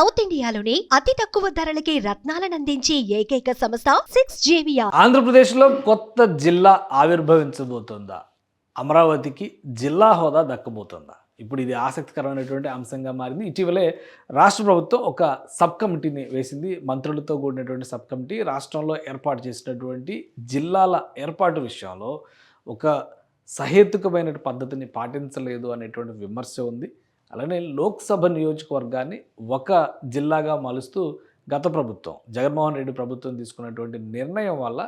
South ఇండియాలోని అతి తక్కువ ధరలకి రత్నాలనందించే ఏకైక సంస్థ సిక్స్ జేవియా ఆంధ్రప్రదేశ్లో కొత్త జిల్లా ఆవిర్భవించబోతుందా? అమరావతికి జిల్లా హోదా దక్కబోతుందా? ఇప్పుడు ఇది ఆసక్తికరమైనటువంటి అంశంగా మారింది. ఇటీవలే రాష్ట్ర ప్రభుత్వం ఒక సబ్ కమిటీని వేసింది. మంత్రులతో కూడినటువంటి సబ్ కమిటీ రాష్ట్రంలో ఏర్పాటు చేసినటువంటి జిల్లాల ఏర్పాటు విషయంలో ఒక సహేతుకమైన పద్ధతిని పాటించలేదు అనేటువంటి విమర్శ ఉంది. అలానే లోక్సభ నియోజకవర్గాన్ని ఒక జిల్లాగా మలుస్తూ గత ప్రభుత్వం జగన్మోహన్ రెడ్డి ప్రభుత్వం తీసుకున్నటువంటి నిర్ణయం వల్ల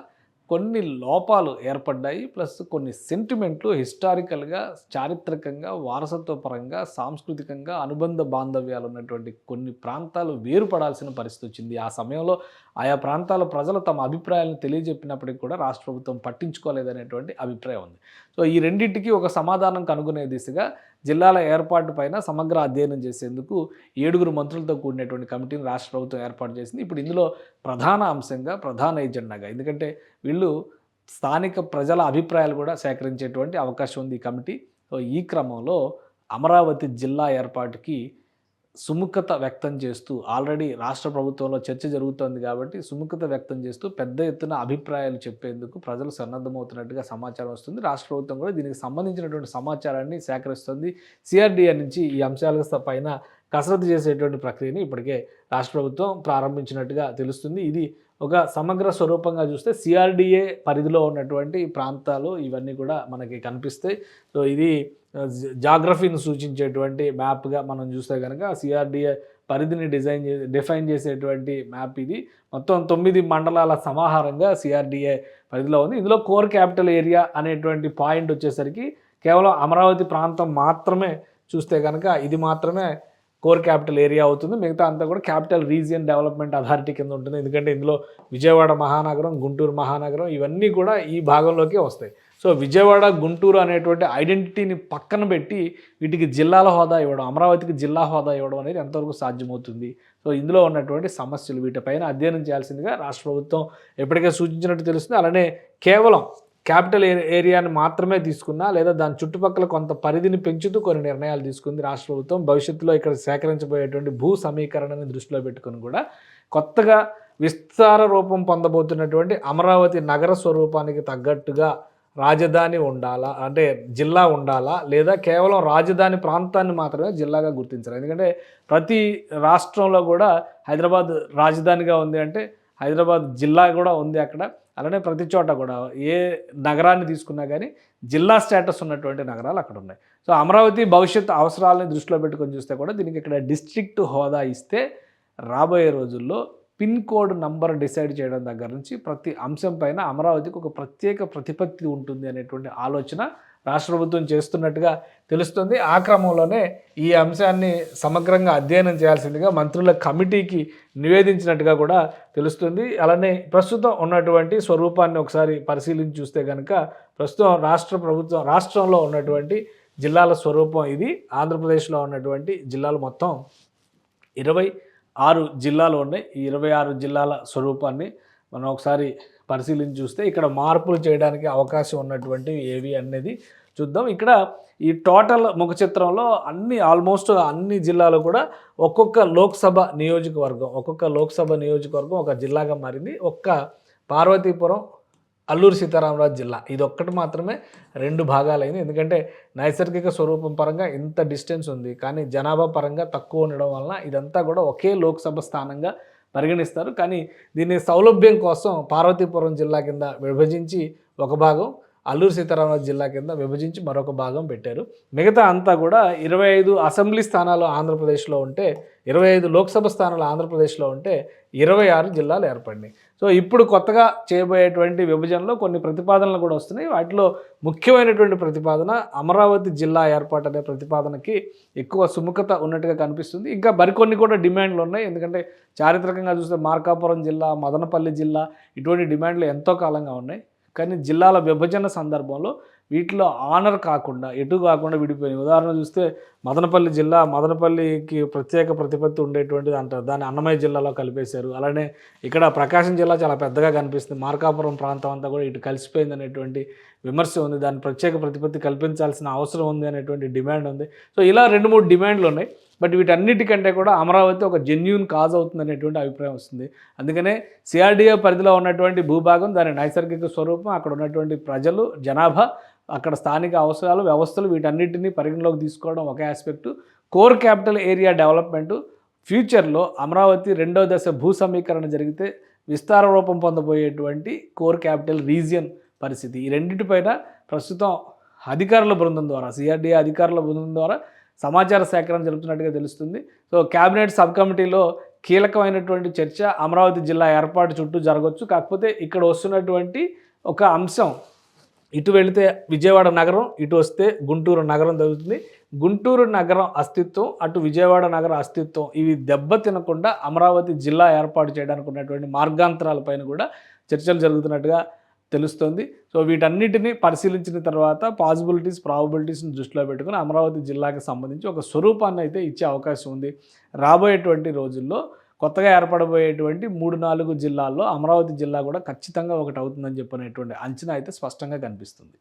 కొన్ని లోపాలు ఏర్పడ్డాయి ప్లస్ కొన్ని సెంటిమెంట్లు హిస్టారికల్గా చారిత్రకంగా వారసత్వపరంగా సాంస్కృతికంగా అనుబంధ బాంధవ్యాలు ఉన్నటువంటి కొన్ని ప్రాంతాలు వేరుపడాల్సిన పరిస్థితి వచ్చింది. ఆ సమయంలో ఆయా ప్రాంతాల ప్రజలు తమ అభిప్రాయాలను తెలియజెప్పినప్పటికీ కూడా రాష్ట్ర ప్రభుత్వం పట్టించుకోలేదనేటువంటి అభిప్రాయం ఉంది. సో ఈ రెండింటికి ఒక సమాధానం కనుగొనే దిశగా జిల్లాల ఏర్పాటు పైన సమగ్ర అధ్యయనం చేసేందుకు ఏడుగురు మంత్రులతో కూడినటువంటి కమిటీని రాష్ట్ర ప్రభుత్వం ఏర్పాటు చేసింది. ఇప్పుడు ఇందులో ప్రధాన అంశంగా ప్రధాన ఎజెండాగా ఎందుకంటే వీళ్ళు స్థానిక ప్రజల అభిప్రాయాలు కూడా సేకరించేటువంటి అవకాశం ఉంది ఈ కమిటీ. సో ఈ క్రమంలో అమరావతి జిల్లా ఏర్పాటుకి సుముఖత వ్యక్తం చేస్తూ ఆల్రెడీ రాష్ట్ర ప్రభుత్వంలో చర్చ జరుగుతోంది కాబట్టి సుముఖత వ్యక్తం చేస్తూ పెద్ద ఎత్తున అభిప్రాయాలు చెప్పేందుకు ప్రజలు సన్నద్ధమవుతున్నట్టుగా సమాచారం వస్తుంది. రాష్ట్ర ప్రభుత్వం కూడా దీనికి సంబంధించినటువంటి సమాచారాన్ని సేకరిస్తుంది. సిఆర్డీఏ నుంచి ఈ అంశాల పైన కసరత్తు చేసేటువంటి ప్రక్రియని ఇప్పటికే రాష్ట్ర ప్రభుత్వం ప్రారంభించినట్టుగా తెలుస్తుంది. ఇది ఒక సమగ్ర స్వరూపంగా చూస్తే సిఆర్డిఏ పరిధిలో ఉన్నటువంటి ప్రాంతాలు ఇవన్నీ కూడా మనకి కనిపిస్తాయి సో ఇది జ- జాగ్రఫీని సూచించేటువంటి మ్యాప్గా మనం చూస్తే కనుక సిఆర్డిఏ పరిధిని డిజైన్ చే డిఫైన్ చేసేటువంటి మ్యాప్ ఇది. మొత్తం తొమ్మిది మండలాల సమాహారంగా సిఆర్డిఏ పరిధిలో ఉంది. ఇందులో కోర్ క్యాపిటల్ ఏరియా అనేటువంటి పాయింట్ వచ్చేసరికి కేవలం అమరావతి ప్రాంతం మాత్రమే చూస్తే కనుక ఇది మాత్రమే కోర్ క్యాపిటల్ ఏరియా అవుతుంది. మిగతా అంతా కూడా క్యాపిటల్ రీజియన్ డెవలప్మెంట్ అథారిటీ కింద ఉంటుంది. ఎందుకంటే ఇందులో విజయవాడ మహానగరం గుంటూరు మహానగరం ఇవన్నీ కూడా ఈ భాగంలోకే వస్తాయి. సో విజయవాడ గుంటూరు అనేటువంటి ఐడెంటిటీని పక్కన పెట్టి వీటికి జిల్లాల హోదా ఇవ్వడం అమరావతికి జిల్లా హోదా ఇవ్వడం అనేది ఎంతవరకు సాధ్యమవుతుంది? సో ఇందులో ఉన్నటువంటి సమస్యలు వీటిపైన అధ్యయనం చేయాల్సిందిగా రాష్ట్ర ప్రభుత్వం ఎప్పటికే సూచించినట్టు తెలుస్తుంది. అలానే కేవలం క్యాపిటల్ ఏ- ఏరియాని మాత్రమే తీసుకున్నా లేదా దాని చుట్టుపక్కల కొంత పరిధిని పెంచుతూ కొన్ని నిర్ణయాలు తీసుకుంది రాష్ట్ర ప్రభుత్వం. భవిష్యత్తులో ఇక్కడ సేకరించబోయేటువంటి భూ సమీకరణని దృష్టిలో పెట్టుకుని కూడా కొత్తగా విస్తార రూపం పొందబోతున్నటువంటి అమరావతి నగర స్వరూపానికి తగ్గట్టుగా రాజధాని ఉండాలా అంటే జిల్లా ఉండాలా లేదా కేవలం రాజధాని ప్రాంతాన్ని మాత్రమే జిల్లాగా గుర్తించాలి? ఎందుకంటే ప్రతి రాష్ట్రంలో కూడా హైదరాబాద్ రాజధానిగా ఉంది అంటే హైదరాబాద్ జిల్లా కూడా ఉంది అక్కడ. అలానే ప్రతి చోట కూడా ఏ నగరాన్ని తీసుకున్నా కానీ జిల్లా స్టేటస్ ఉన్నటువంటి నగరాలు అక్కడ ఉన్నాయి. సో అమరావతి భవిష్యత్ అవసరాలని దృష్టిలో పెట్టుకొని చూస్తే కూడా దీనికి ఇక్కడ డిస్ట్రిక్ట్ హోదా ఇస్తే రాబోయే రోజుల్లో పిన్ కోడ్ నంబర్ డిసైడ్ చేయడం దగ్గర నుంచి ప్రతి అంశం పైన అమరావతికి ఒక ప్రత్యేక ప్రతిపత్తి ఉంటుంది అనేటువంటి ఆలోచన రాష్ట్ర ప్రభుత్వం చేస్తున్నట్టుగా తెలుస్తుంది. ఆ క్రమంలోనే ఈ అంశాన్ని సమగ్రంగా అధ్యయనం చేయాల్సిందిగా మంత్రుల కమిటీకి నివేదించినట్టుగా కూడా తెలుస్తుంది. అలానే ప్రస్తుతం ఉన్నటువంటి స్వరూపాన్ని ఒకసారి పరిశీలించి చూస్తే కనుక ప్రస్తుతం రాష్ట్ర ప్రభుత్వం రాష్ట్రంలో ఉన్నటువంటి జిల్లాల స్వరూపం ఇది. ఆంధ్రప్రదేశ్లో ఉన్నటువంటి జిల్లాలు మొత్తం ఇరవై ఆరు జిల్లాలు ఉన్నాయి. ఈ ఇరవై ఆరు జిల్లాల స్వరూపాన్ని మనం ఒకసారి పరిశీలించి చూస్తే ఇక్కడ మార్పులు చేయడానికి అవకాశం ఉన్నటువంటివి ఏవి అనేది చూద్దాం. ఇక్కడ ఈ టోటల్ ముఖ చిత్రంలో అన్ని ఆల్మోస్ట్ అన్ని జిల్లాలు కూడా ఒక్కొక్క లోక్సభ నియోజకవర్గం ఒక్కొక్క లోక్సభ నియోజకవర్గం ఒక జిల్లాగా మారింది. ఒక్క పార్వతీపురం అల్లూరు సీతారామరాజు జిల్లా. ఇది ఒక్కటి మాత్రమే రెండు భాగాలైంది. ఎందుకంటే నైసర్గిక స్వరూపం పరంగా ఇంత డిస్టెన్స్ ఉంది. కానీ జనాభా పరంగా తక్కువ ఉండడం వలన ఇదంతా కూడా ఒకే లోక్సభ స్థానంగా పరిగణిస్తారు. కానీ దీన్ని సౌలభ్యం కోసం పార్వతీపురం జిల్లా కింద విభజించి ఒక భాగం అల్లూరు సీతారామరాజు జిల్లా కింద విభజించి మరొక భాగం పెట్టారు. మిగతా అంతా కూడా ఇరవై ఐదు అసెంబ్లీ స్థానాలు ఆంధ్రప్రదేశ్లో ఉంటే ఇరవై ఐదు లోక్సభ స్థానాలు ఆంధ్రప్రదేశ్లో ఉంటే ఇరవై ఆరు జిల్లాలు ఏర్పడినాయి. సో ఇప్పుడు కొత్తగా చేయబోయేటువంటి విభజనలో కొన్ని ప్రతిపాదనలు కూడా వస్తున్నాయి. వాటిలో ముఖ్యమైనటువంటి ప్రతిపాదన అమరావతి జిల్లా ఏర్పాటు అనే ప్రతిపాదనకి ఎక్కువ సుముఖత ఉన్నట్టుగా కనిపిస్తుంది. ఇంకా మరికొన్ని కూడా డిమాండ్లు ఉన్నాయి. ఎందుకంటే చారిత్రకంగా చూస్తే మార్కాపురం జిల్లా మదనపల్లి జిల్లా ఇటువంటి డిమాండ్లు ఎంతో కాలంగా ఉన్నాయి. కానీ జిల్లాల విభజన సందర్భంలో వీటిలో ఆనర్ కాకుండా ఎటు కాకుండా విడిపోయింది. ఉదాహరణ చూస్తే మదనపల్లి జిల్లా మదనపల్లికి ప్రత్యేక ప్రతిపత్తి ఉండేటువంటిది అంటారు. దాన్ని అన్నమయ్య జిల్లాలో కలిపేశారు. అలానే ఇక్కడ ప్రకాశం జిల్లా చాలా పెద్దగా కనిపిస్తుంది. మార్కాపురం ప్రాంతం అంతా కూడా ఇటు కలిసిపోయింది అనేటువంటి విమర్శ ఉంది. దాని ప్రత్యేక ప్రతిపత్తి కల్పించాల్సిన అవసరం ఉంది అనేటువంటి డిమాండ్ ఉంది. సో ఇలా రెండు మూడు డిమాండ్లు ఉన్నాయి. బట్ వీటన్నిటికంటే కూడా అమరావతి ఒక జెన్యున్ కాజ్ అవుతుంది అనేటువంటి అభిప్రాయం వస్తుంది. అందుకనే సిఆర్డీఏ పరిధిలో ఉన్నటువంటి భూభాగం దాని నైసర్గిక స్వరూపం అక్కడ ఉన్నటువంటి ప్రజలు జనాభా అక్కడ స్థానిక అవసరాలు వ్యవస్థలు వీటన్నిటినీ పరిగణలోకి తీసుకోవడం ఒక aspect core capital area development ఫ్యూచర్లో అమరావతి రెండో దశ భూ సమీకరణ జరిగితే విస్తార రూపం పొందబోయేటువంటి కోర్ క్యాపిటల్ రీజియన్ పరిస్థితి. ఈ రెండింటిపైన ప్రస్తుతం అధికారుల బృందం ద్వారా సిఆర్డీఏ అధికారుల బృందం ద్వారా సమాచార సేకరణ జరుపుతున్నట్టుగా తెలుస్తుంది. సో క్యాబినెట్ సబ్ కమిటీలో కీలకమైనటువంటి చర్చ అమరావతి జిల్లా ఏర్పాటు చుట్టూ జరగవచ్చు కాకపోతే ఇక్కడ వస్తున్నటువంటి ఒక అంశం ఇటు వెళితే విజయవాడ నగరం ఇటు వస్తే గుంటూరు నగరం జరుగుతుంది. గుంటూరు నగరం అస్తిత్వం అటు విజయవాడ నగరం అస్తిత్వం ఇవి దెబ్బ తినకుండా అమరావతి జిల్లా ఏర్పాటు చేయడానికి ఉన్నటువంటి మార్గాంతరాలపైన కూడా చర్చలు జరుగుతున్నట్టుగా తెలుస్తుంది. సో వీటన్నిటిని పరిశీలించిన తర్వాత పాసిబిలిటీస్ ప్రాబిలిటీస్ని దృష్టిలో పెట్టుకుని అమరావతి జిల్లాకి సంబంధించి ఒక స్వరూపాన్ని అయితే ఇచ్చే అవకాశం ఉంది. రాబోయేటువంటి రోజుల్లో కొత్తగా ఏర్పడబోయేటువంటి మూడు నాలుగు జిల్లాల్లో అమరావతి జిల్లా కూడా ఖచ్చితంగా ఒకటి అవుతుందని చెప్పినటువంటి అంచనా అయితే స్పష్టంగా కనిపిస్తుంది.